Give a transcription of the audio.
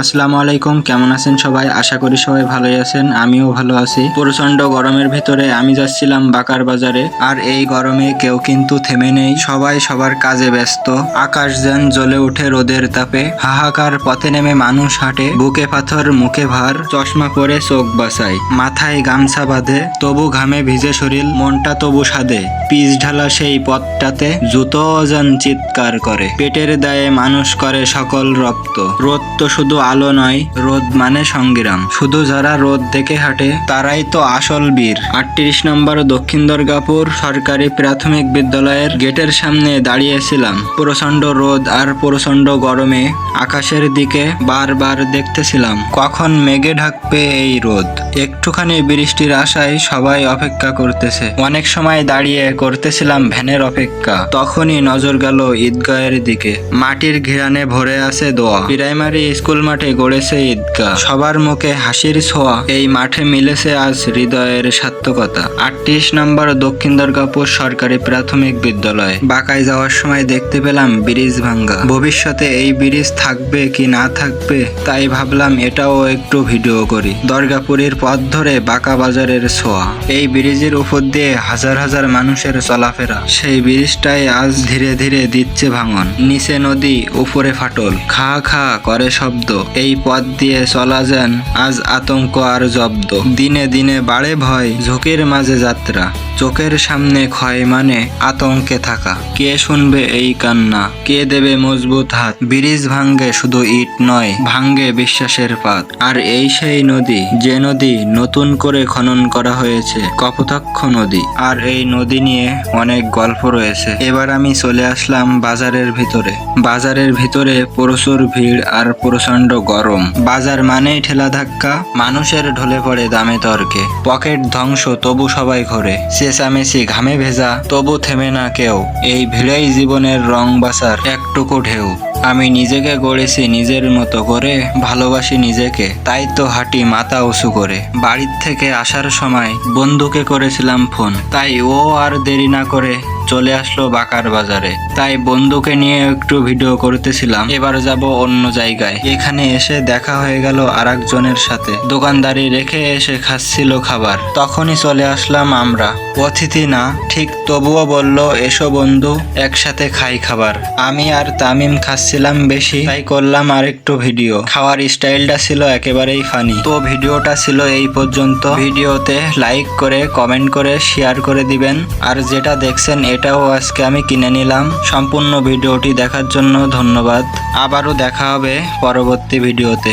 আসসালামু আলাইকুম, কেমন আছেন সবাই? আশা করি সবাই ভালোই আছেন, আমিও ভালো আছি। প্রচণ্ড গরমের ভিতরে আমি যাচ্ছিলাম বাকার বাজারে, আর এই গরমে কেউ কিন্তু থেমে নেই। সবাই সবার কাজে ব্যস্ত। আকাশ যেন জ্বলে ওঠে রোদের তাপে। হাহাকার পথে নেমে মানুষ হাঁটে, বুকে পাথর, মুখে ভার, চশমা পরে চোখ বাসায় মাথায় গামছা বাঁধে, তবু ঘামে ভিজে শরীর, মনটা তবু সাদে পিচ ঢালা সেই পথটাতে জুতো যেন চিৎকার করে। পেটের দায়ে মানুষ করে সকল রক্ত। রোদ তো শুধু আলো নয়, রোদ মানে সংগ্রাম। শুধু যারা রোদ দেখে হাঁটে, তারাই তো আসল বীর। আটত্রিশ নম্বর দক্ষিণ দুর্গাপুর সরকারি প্রাথমিক বিদ্যালয়ের গেটের সামনে দাঁড়িয়েছিলাম। প্রচণ্ড রোদ আর প্রচণ্ড গরমে আকাশের দিকে বারবার দেখতেছিলাম। কখন মেঘে ঢাকবে এই রোদ? একটুখানি বৃষ্টির আশায় সবাই অপেক্ষা করতেছে। অনেক সময় দাঁড়িয়ে করতেছিলাম ভ্যানের অপেক্ষা। তখনই নজর গেল ঈদগাহের দিকে। মাটির ঘিরানে ভরে আছে দোয়া। প্রাইমারি স্কুল মাঠে গড়েছে ঈদগাহ। সবার মুখে হাসির ছোঁয়া। এই মাঠে মিলেছে আজ হৃদয়ের সার্থকতা। আটত্রিশ নম্বর দক্ষিণ দুর্গাপুর সরকারি প্রাথমিক বিদ্যালয়। বাঁকায় যাওয়ার সময় দেখতে পেলাম ব্রিজ ভাঙ্গা। ভবিষ্যতে এই ব্রিজ থাকবে কি না থাকবে, তাই ভাবলাম এটাও একটু ভিডিও করি। দুর্গাপুরের পথ ধরে বাঁকা বাজারের ছোঁয়া। এই ব্রিজের উপর দিয়ে হাজার হাজার মানুষের চলাফেরা। সেই ব্রিজটাই আজ ধীরে ধীরে দিচ্ছে ভাঙন। নিচে নদী, উপরে ফাটল। খা খা করে শব্দ। এই পথ দিয়ে চলা যান আজ আতঙ্ক আর জব্দ। দিনে দিনে বাড়ে ভয়, ঝোঁকের মাঝে যাত্রা। চোখের সামনে ক্ষয় মানে আতঙ্কে থাকা। কে শুনবে এই কান্না? কে দেবে মজবুত হাত? ব্রিজ ভাঙ্গে শুধু ইট নয় ভাঙ্গে বিশ্বাসের পাত। আর এই সেই নদী, যে নদী নতুন করে খনন করা হয়েছে, কপোতাক্ষ নদী। আর এই নদী নিয়ে অনেক গল্প রয়েছে। এবার আমি চলে আসলাম বাজারের ভিতরে। বাজারের ভিতরে প্রচুর ভিড় আর প্রচণ্ড গরম। বাজার মানেই ঠেলা ধাক্কা। মানুষের ঢলে পড়ে দামে তর্কে পকেট ধ্বংস, তবু সবাই ঘরে। চেঁচামেচি, ঘামে ভেজা, তবু থেমে না কেউ। এই ভিড়েই জীবনের রং বাসার একটুকু ঢেউ। আমি নিজেকে গড়েছি নিজের মতো করে, ভালোবাসি নিজেকে। তাই তো হাঁটি মাথা উঁচু করে। বাড়ির থেকে আসার সময় বন্ধুকে করেছিলাম ফোন। তাই ও আর দেরি না করে চলে আসলো বাকার বাজারে। তাই বন্ধুকে নিয়ে একটু ভিডিও করতেছিলাম। এবার যাব অন্য জায়গায়। এখানে এসে দেখা হয়ে গেল আর একজনের সাথে। দোকানদারি রেখে এসে খাচ্ছিল খাবার। তখনই চলে আসলাম আমরা। অতিথি না, ঠিক তবুও বলল, এসো বন্ধু, একসাথে খাই খাবার। আমি আর তামিম খাচ্ছিলাম বেশি, তাই করলাম আর একটু ভিডিও। খাওয়ার স্টাইলটা ছিল একেবারেই ফানি। তো ভিডিওটা ছিল এই পর্যন্ত। ভিডিওতে লাইক করে, কমেন্ট করে, শেয়ার করে দিবেন। আর যেটা দেখছেন এটাও আজকে আমি কিনে নিলাম। সম্পূর্ণ ভিডিওটি দেখার জন্য ধন্যবাদ। আবারও দেখা হবে পরবর্তী ভিডিওতে।